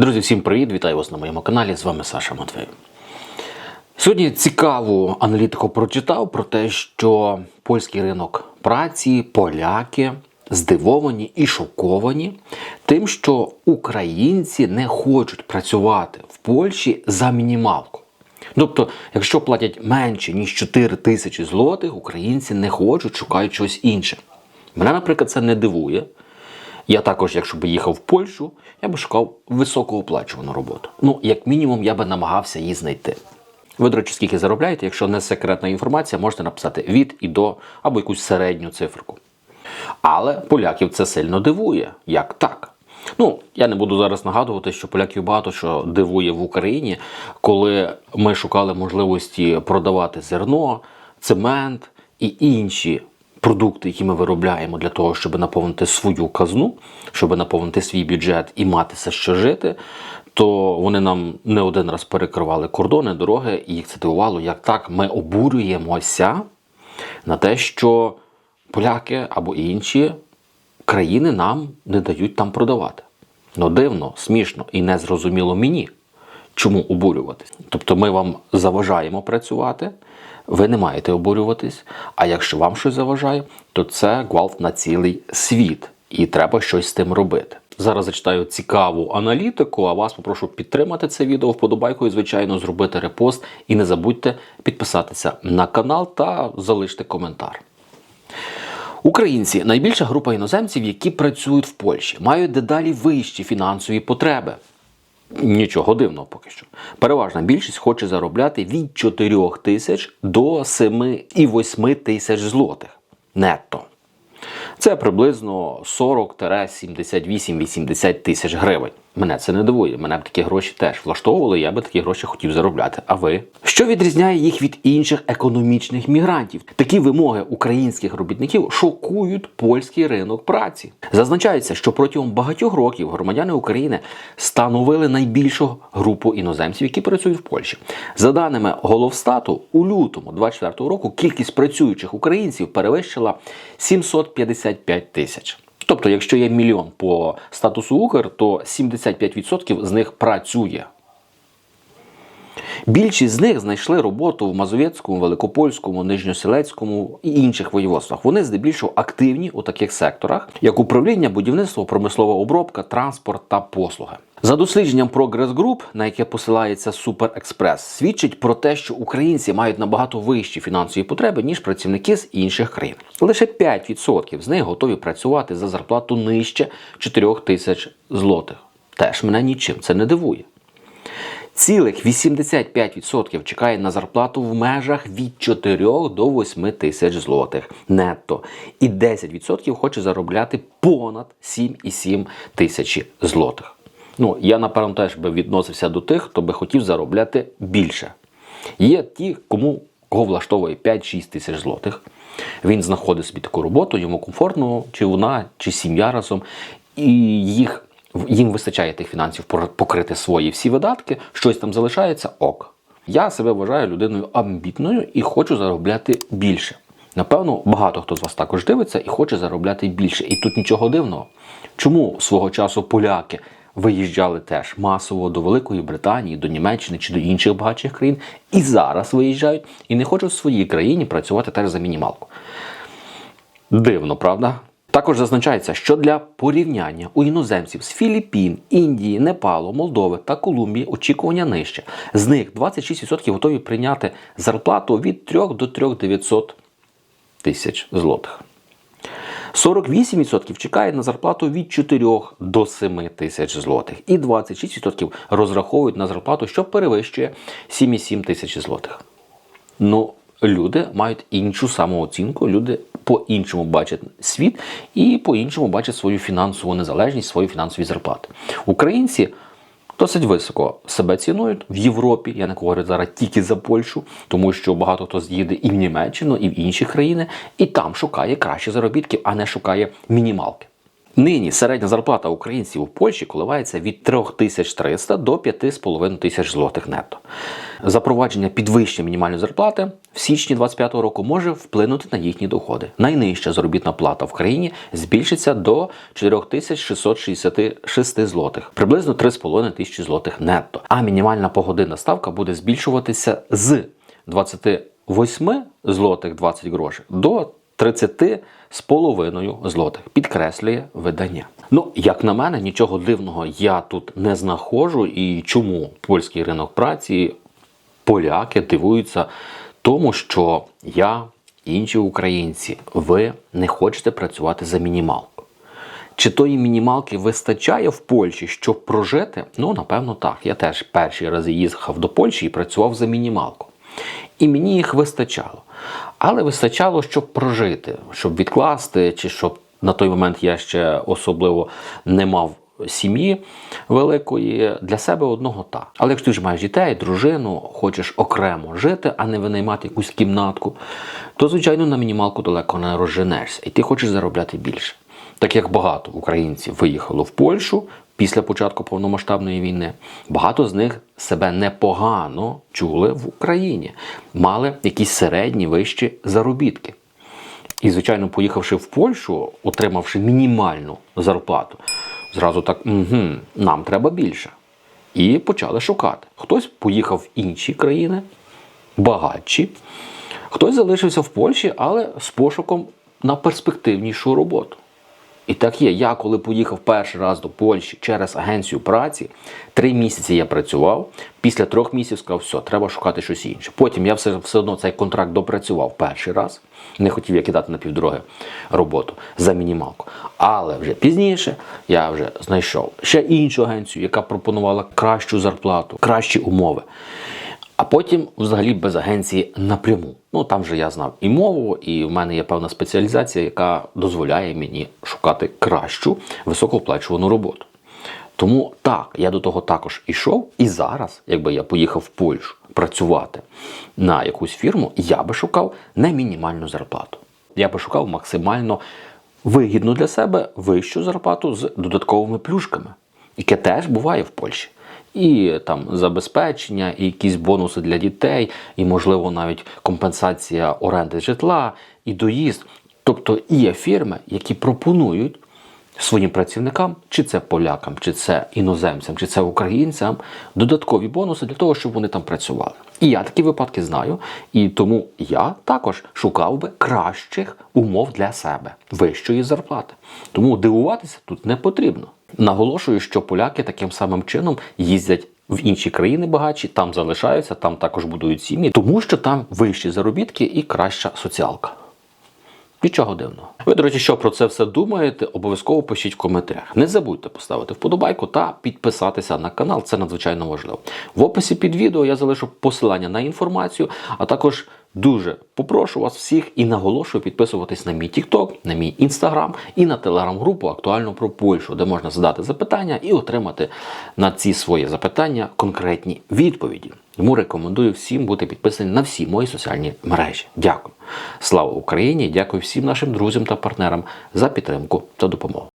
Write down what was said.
Друзі, всім привіт! Вітаю вас на моєму каналі. З вами Саша Матвей. Сьогодні цікаву аналітику прочитав про те, що польський ринок праці, поляки здивовані і шоковані тим, що українці не хочуть працювати в Польщі за мінімалку. Тобто, якщо платять менше ніж 4 тисячі злотих, українці не хочуть, шукають щось інше. Мене, наприклад, це не дивує. Я також, якщо б їхав в Польщу, я би шукав високооплачувану роботу. Ну, як мінімум, я би намагався її знайти. Ви, до речі, скільки заробляєте, якщо не секретна інформація, можете написати від і до або якусь середню циферку. Але поляків це сильно дивує. Як так? Ну, я не буду зараз нагадувати, що поляків багато що дивує в Україні, коли ми шукали можливості продавати зерно, цемент і інші продукти, які ми виробляємо для того, щоб наповнити свою казну, щоб наповнити свій бюджет і мати за що жити, то вони нам не один раз перекривали кордони, дороги, і їх це дивувало, як так ми обурюємося на те, що поляки або інші країни нам не дають там продавати. Ну дивно, смішно і незрозуміло мені, чому обурюватись. Тобто ми вам заважаємо працювати, ви не маєте обурюватись. А якщо вам щось заважає, то це гвалт на цілий світ, і треба щось з тим робити. Зараз зачитаю цікаву аналітику, а вас попрошу підтримати це відео вподобайкою, звичайно, зробити репост і не забудьте підписатися на канал та залишити коментар. Українці найбільша група іноземців, які працюють в Польщі, мають дедалі вищі фінансові потреби. Нічого дивного поки що. Переважна більшість хоче заробляти від 4 тисяч до 7 і 8 тисяч злотих нетто. Це приблизно 40-78-80 тисяч гривень. Мене це не дивує. Мене б такі гроші теж влаштовували, я би такі гроші хотів заробляти. А ви? Що відрізняє їх від інших економічних мігрантів? Такі вимоги українських робітників шокують польський ринок праці. Зазначається, що протягом багатьох років громадяни України становили найбільшу групу іноземців, які працюють в Польщі. За даними Головстату, у лютому 24 року кількість працюючих українців перевищила 755 тисяч. Тобто, якщо є мільйон по статусу Укр, то 75% з них працює. Більшість з них знайшли роботу в Мазовецькому, Великопольському, Нижньоселецькому і інших воєводствах. Вони здебільшого активні у таких секторах, як управління, будівництво, промислова обробка, транспорт та послуги. За дослідженням Progress Group, на яке посилається Super Express, свідчить про те, що українці мають набагато вищі фінансові потреби ніж працівники з інших країн. Лише 5% з них готові працювати за зарплату нижче 4 тисяч злотих. Теж мене нічим це не дивує. Цілих 85% чекає на зарплату в межах від 4 до 8 тисяч злотих нетто. І 10% хоче заробляти понад 7,7 тисячі злотих. Ну, я, напевно, теж би відносився до тих, хто би хотів заробляти більше. Є ті, кому кого влаштовує 5-6 тисяч злотих. Він знаходить собі таку роботу, йому комфортно, чи вона, чи сім'я разом, і їх їм вистачає тих фінансів покрити свої всі видатки, щось там залишається ок. Я себе вважаю людиною амбітною і хочу заробляти більше. Напевно, багато хто з вас також дивиться і хоче заробляти більше. І тут нічого дивного. Чому свого часу поляки виїжджали теж масово до Великої Британії, до Німеччини чи до інших багатших країн, і зараз виїжджають і не хочуть в своїй країні працювати теж за мінімалку. Дивно, правда? Також зазначається, що для порівняння у іноземців з Філіппін, Індії, Непалу, Молдови та Колумбії очікування нижче. З них 26% готові прийняти зарплату від 3 до 3900 тисяч злотих. 48% чекають на зарплату від 4 до 7 тисяч злотих. І 26% розраховують на зарплату, що перевищує 7,7 тисяч злотих. Ну, люди мають іншу самооцінку, люди по-іншому бачать світ і по-іншому бачать свою фінансову незалежність, свої фінансові зарплати. Українці досить високо себе цінують в Європі. Я не говорю зараз тільки за Польщу, тому що багато хто з'їде і в Німеччину, і в інші країни, і там шукає кращі заробітки, а не шукає мінімалки. Нині середня зарплата українців у Польщі коливається від 3300 до 5500 злотих нетто. Запровадження підвищення мінімальної зарплати в січні 2025 року може вплинути на їхні доходи. Найнижча заробітна плата в країні збільшиться до 4666 злотих, приблизно 3,5 тисячі злотих нетто. А мінімальна погодинна ставка буде збільшуватися з 28 злотих 20 грошей до 30 з половиною злотих, підкреслює видання. Ну, як на мене, нічого дивного я тут не знаходжу. І чому польський ринок праці, поляки дивуються тому, що я, інші українці, ви не хочете працювати за мінімалку. Чи тої мінімалки вистачає в Польщі, щоб прожити? Ну, напевно, так. Я теж перші рази їхав до Польщі і працював за мінімалку. І мені їх вистачало. Але вистачало, щоб прожити, щоб відкласти, чи щоб на той момент я ще особливо не мав сім'ї великої для себе одного так. Але якщо ти ж маєш дітей, дружину, хочеш окремо жити, а не винаймати якусь кімнатку, то звичайно на мінімалку далеко не розженешся, і ти хочеш заробляти більше. Так як багато українців виїхало в Польщу після початку повномасштабної війни, багато з них себе непогано чули в Україні, мали якісь середні вищі заробітки. І, звичайно, поїхавши в Польщу, отримавши мінімальну зарплату, зразу так, угу, нам треба більше. І почали шукати. Хтось поїхав в інші країни, багатші, хтось залишився в Польщі, але з пошуком на перспективнішу роботу. І так є. Я коли поїхав перший раз до Польщі через агенцію праці, три місяці я працював. Після трьох місяців сказав, все, треба шукати щось інше. Потім я все, все одно цей контракт допрацював перший раз. Не хотів я кидати на півдороги роботу за мінімалку. Але вже пізніше я вже знайшов ще іншу агенцію, яка пропонувала кращу зарплату, кращі умови. А потім, взагалі, без агенції напряму. Ну там же я знав і мову, і в мене є певна спеціалізація, яка дозволяє мені шукати кращу високооплачувану роботу. Тому так, я до того також ішов, і зараз, якби я поїхав в Польщу працювати на якусь фірму, я би шукав не мінімальну зарплату. Я би шукав максимально вигідну для себе вищу зарплату з додатковими плюшками, яке теж буває в Польщі. І там забезпечення, і якісь бонуси для дітей, і, можливо, навіть компенсація оренди житла, і доїзд. Тобто є фірми, які пропонують своїм працівникам, чи це полякам, чи це іноземцям, чи це українцям, додаткові бонуси для того, щоб вони там працювали. І я такі випадки знаю, і тому я також шукав би кращих умов для себе, вищої зарплати. Тому дивуватися тут не потрібно. Наголошую, що поляки таким самим чином їздять в інші країни багатші, там залишаються, там також будують сім'ї, тому що там вищі заробітки і краща соціалка. Нічого дивного. Ви, до речі, що про це все думаєте, обов'язково пишіть в коментарях. Не забудьте поставити вподобайку та підписатися на канал, це надзвичайно важливо. В описі під відео я залишу посилання на інформацію, а також дуже попрошу вас всіх і наголошую підписуватись на мій TikTok, на мій Instagram і на телеграм-групу актуально про Польщу, де можна задати запитання і отримати на ці свої запитання конкретні відповіді. Тому рекомендую всім бути підписаним на всі мої соціальні мережі. Дякую. Слава Україні! Дякую всім нашим друзям та партнерам за підтримку та допомогу.